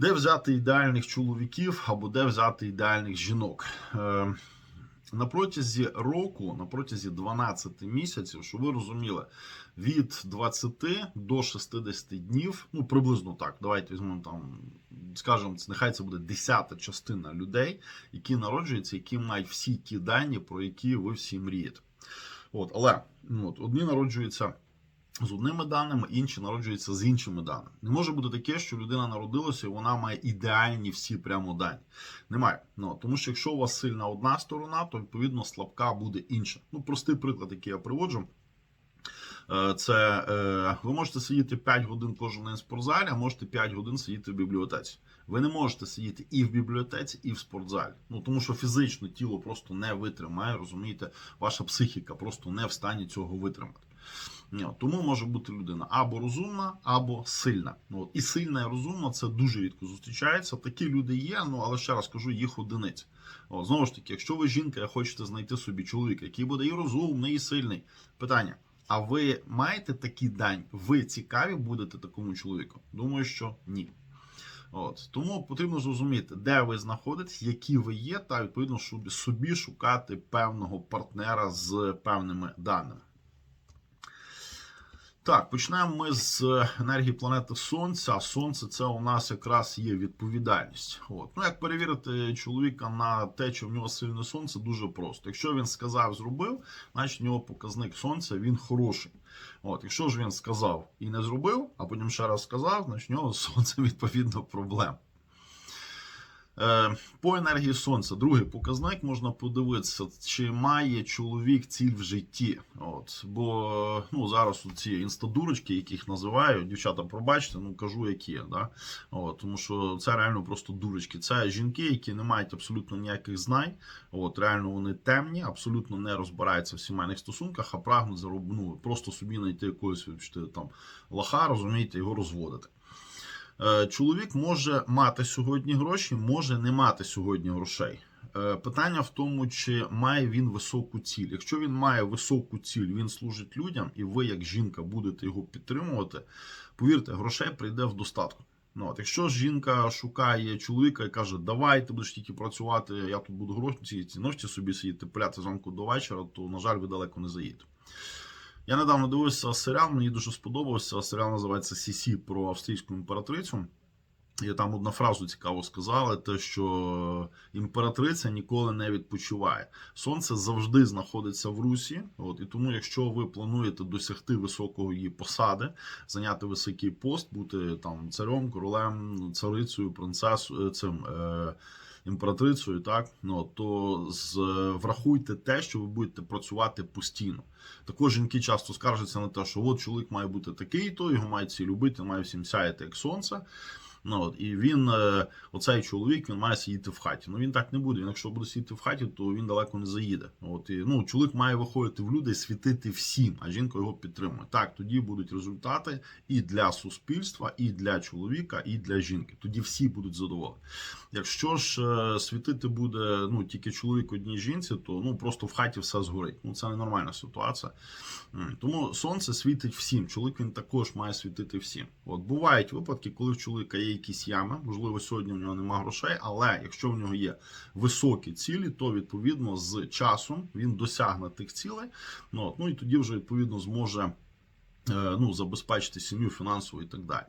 Де взяти ідеальних чоловіків або де взяти ідеальних жінок? Е, на протязі року, на протязі 12 місяців, щоб ви розуміли, від 20 до 60 днів, ну приблизно так, давайте візьмемо там, скажімо, це- нехай це буде десята частина людей, які народжуються, які мають всі ті дані, про які ви всі мрієте. От, але ну, от, одні народжуються з одними даними, інші народжуються з іншими даними. Не може бути таке, що людина народилася і вона має ідеальні всі прямо дані. Немає. Ну, тому що якщо у вас сильна одна сторона, то відповідно слабка буде інша. Ну, простий приклад, який я приводжу. Е, Це е, ви можете сидіти 5 годин кожен день в спортзалі, а можете 5 годин сидіти в бібліотеці. Ви не можете сидіти і в бібліотеці, і в спортзалі. Ну тому що фізично тіло просто не витримає, розумієте, ваша психіка просто не в стані цього витримати. Тому може бути людина або розумна, або сильна. Ну, і сильна і розумна це дуже рідко зустрічається. Такі люди є, ну але ще раз кажу, їх одиниць. Знову ж таки, якщо ви жінка і хочете знайти собі чоловіка, який буде і розумний, і сильний, питання. А ви маєте такі дані? Ви цікаві будете такому чоловіку? Думаю, що ні. От тому потрібно зрозуміти, де ви знаходитесь, які ви є, та відповідно собі шукати певного партнера з певними даними. Так, почнемо ми з енергії планети Сонця. Сонце це у нас якраз є відповідальність. От. Ну, як перевірити чоловіка на те, чи в нього сильне сонце, дуже просто. Якщо він сказав, зробив, значить в нього показник сонця він хороший. От, якщо ж він сказав і не зробив, а потім ще раз сказав, значить в нього сонце відповідно проблем. Е, По енергії сонця, другий показник можна подивитися, чи має чоловік ціль в житті. От, бо ну, зараз ці інстадурочки, яких називають, дівчата, пробачте, ну кажу, які. Да? От, тому що це реально просто дурочки. Це жінки, які не мають абсолютно ніяких знань. От, реально вони темні, абсолютно не розбираються в сімейних стосунках, а прагнуть зароб... ну, просто собі знайти якогось там лоха, розумієте, його розводити. Е, Чоловік може мати сьогодні гроші, може не мати сьогодні грошей. Е, Питання в тому, чи має він високу ціль. Якщо він має високу ціль, він служить людям, і ви, як жінка, будете його підтримувати. Повірте, грошей прийде в достатку. Ну, от, якщо жінка шукає чоловіка і каже, давай ти будеш тільки працювати, я тут буду гроші ці, ці ночі собі сидіти, пиляти зранку до вечора, то, на жаль, ви далеко не заїдете. Я недавно дивився серіал, мені дуже сподобався. Серіал називається Сісі про австрійську імператрицю. І там одна фразу цікаво сказали: те, що імператриця ніколи не відпочиває. Сонце завжди знаходиться в русі. От і тому, якщо ви плануєте досягти високої її посади, зайняти високий пост, бути там царем, королем, царицею, принцесою, цим. Е- Імператрицею, так ну то з врахуйте те, що ви будете працювати постійно. Також жінки часто скаржаться на те, що от чоловік має бути такий, то його мають всі любити, має всім сяяти як сонце. Ну, от, і він, е, оцей чоловік, він має сидіти в хаті. Ну він так не буде. Він якщо буде сидіти в хаті, то він далеко не заїде. От, і, ну, чоловік має виходити в люди, світити всім, а жінка його підтримує. Так, тоді будуть результати і для суспільства, і для чоловіка, і для жінки. Тоді всі будуть задоволені. Якщо ж е, світити буде ну, тільки чоловік одній жінці, то ну просто в хаті все згорить. Ну це ненормальна ситуація. Тому сонце світить всім. Чоловік він також має світити всім. От бувають випадки, коли в чоловіка є якісь ями. Можливо, сьогодні в нього немає грошей, але якщо в нього є високі цілі, то відповідно з часом він досягне тих цілей. Ну, ну і тоді вже відповідно зможе е, ну, забезпечити сім'ю фінансово і так далі.